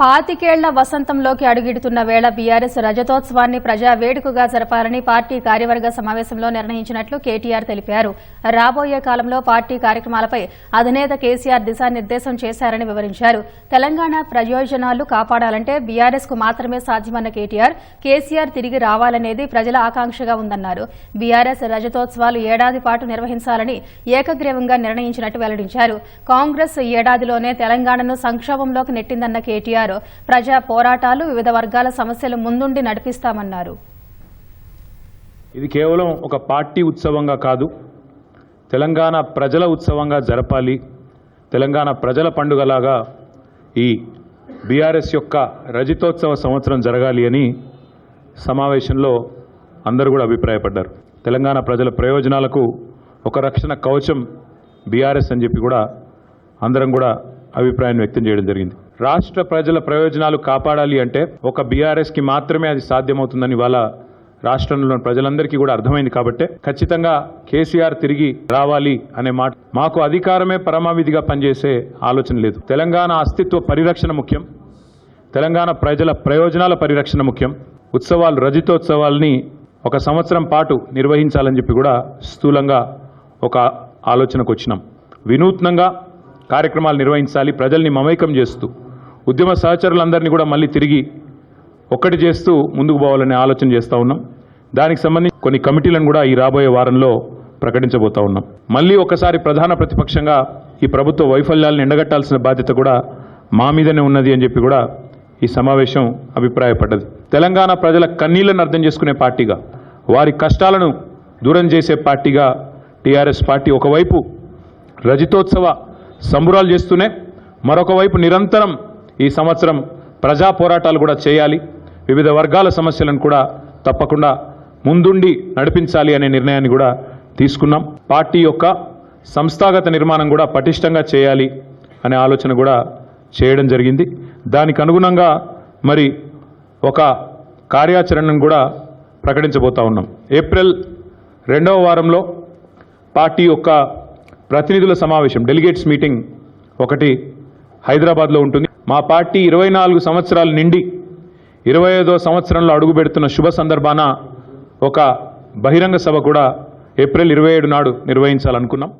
పాతికేళ్ళ వసంతంలోకి అడుగిడుతున్న వేళ బీఆర్ఎస్ రజతోత్సవాన్ని ప్రజా వేడుకగా జరపాలని పార్టీ కార్యవర్గ సమావేశంలో నిర్ణయించినట్లు కేటీఆర్ తెలిపారు. రాబోయే కాలంలో పార్టీ కార్యక్రమాలపై అధినేత కేసీఆర్ దిశానిర్దేశం చేశారని వివరించారు. తెలంగాణ ప్రయోజనాలు కాపాడాలంటే బీఆర్ఎస్కు మాత్రమే సాధ్యమన్న కేటీఆర్ కేసీఆర్ తిరిగి రావాలనేది ప్రజల ఆకాంక్షగా ఉందన్నారు. బీఆర్ఎస్ రజతోత్సవాలు ఏడాది పాటు నిర్వహించాలని ఏకగ్రీవంగా నిర్ణయించినట్టు వెల్లడించారు. కాంగ్రెస్ ఏడాదిలోనే తెలంగాణను సంక్షోభంలోకి నెట్టిందన్న కేటీఆర్ ప్రజా పోరాటాలు వివిధ వర్గాల సమస్యలు ముందుండి నడిపిస్తామన్నారు. ఇది కేవలం ఒక పార్టీ ఉత్సవంగా కాదు. తెలంగాణ ప్రజల ఉత్సవంగా జరపాలి. తెలంగాణ ప్రజల పండుగలాగా ఈ బీఆర్ఎస్ యొక్క రజితోత్సవ సంవత్సరం జరగాలి అని సమావేశంలో అందరూ కూడా అభిప్రాయపడ్డారు. తెలంగాణ ప్రజల ప్రయోజనాలకు ఒక రక్షణ కవచం బీఆర్ఎస్ అని చెప్పి కూడా అందరం కూడా అభిప్రాయాన్ని వ్యక్తం చేయడం జరిగింది. రాష్ట్ర ప్రజల ప్రయోజనాలు కాపాడాలి అంటే ఒక బీఆర్ఎస్కి మాత్రమే అది సాధ్యమవుతుందని ఇవాళ రాష్ట్రంలోని ప్రజలందరికీ కూడా అర్థమైంది కాబట్టే ఖచ్చితంగా కేసీఆర్ తిరిగి రావాలి అనే మాట మాకు అధికారమే పరమావిధిగా పనిచేసే ఆలోచన లేదు. తెలంగాణ అస్తిత్వ పరిరక్షణ ముఖ్యం. తెలంగాణ ప్రజల ప్రయోజనాల పరిరక్షణ ముఖ్యం. ఉత్సవాలు రజితోత్సవాల్ని ఒక సంవత్సరం పాటు నిర్వహించాలని చెప్పి కూడా స్థూలంగా ఒక ఆలోచనకు వచ్చినాం. వినూత్నంగా కార్యక్రమాలు నిర్వహించాలి ప్రజల్ని మమైకం చేస్తూ ఉద్యమ సహచరులందరినీ కూడా మళ్ళీ తిరిగి ఒక్కటి చేస్తూ ముందుకు పోవాలనే ఆలోచన చేస్తూ ఉన్నాం. దానికి సంబంధించి కొన్ని కమిటీలను కూడా ఈ రాబోయే వారంలో ప్రకటించబోతా ఉన్నాం. మళ్ళీ ఒకసారి ప్రధాన ప్రతిపక్షంగా ఈ ప్రభుత్వ వైఫల్యాలను ఎండగట్టాల్సిన బాధ్యత కూడా మా మీదనే ఉన్నది అని చెప్పి కూడా ఈ సమావేశం అభిప్రాయపడ్డది. తెలంగాణ ప్రజల కన్నీళ్ళను అర్థం చేసుకునే పార్టీగా వారి కష్టాలను దూరం చేసే పార్టీగా టీఆర్ఎస్ పార్టీ ఒకవైపు రజతోత్సవ సంబురాలు చేస్తూనే మరొక వైపు నిరంతరం ఈ సంవత్సరం ప్రజా పోరాటాలు కూడా చేయాలి. వివిధ వర్గాల సమస్యలను కూడా తప్పకుండా ముందుండి నడిపించాలి అనే నిర్ణయాన్ని కూడా తీసుకున్నాం. పార్టీ యొక్క సంస్థాగత నిర్మాణం కూడా పటిష్టంగా చేయాలి అనే ఆలోచన కూడా చేయడం జరిగింది. దానికి అనుగుణంగా మరి ఒక కార్యాచరణను కూడా ప్రకటించబోతా ఉన్నాం. ఏప్రిల్ రెండవ వారంలో పార్టీ యొక్క ప్రతినిధుల సమావేశం డెలిగేట్స్ మీటింగ్ ఒకటి హైదరాబాద్లో ఉంటుంది. మా పార్టీ ఇరవై నాలుగు సంవత్సరాలు నిండి ఇరవై ఐదో సంవత్సరంలో అడుగు పెడుతున్న శుభ సందర్భాన ఒక బహిరంగ సభ కూడా ఏప్రిల్ ఇరవై ఏడు నాడు నిర్వహించాలనుకున్నాం.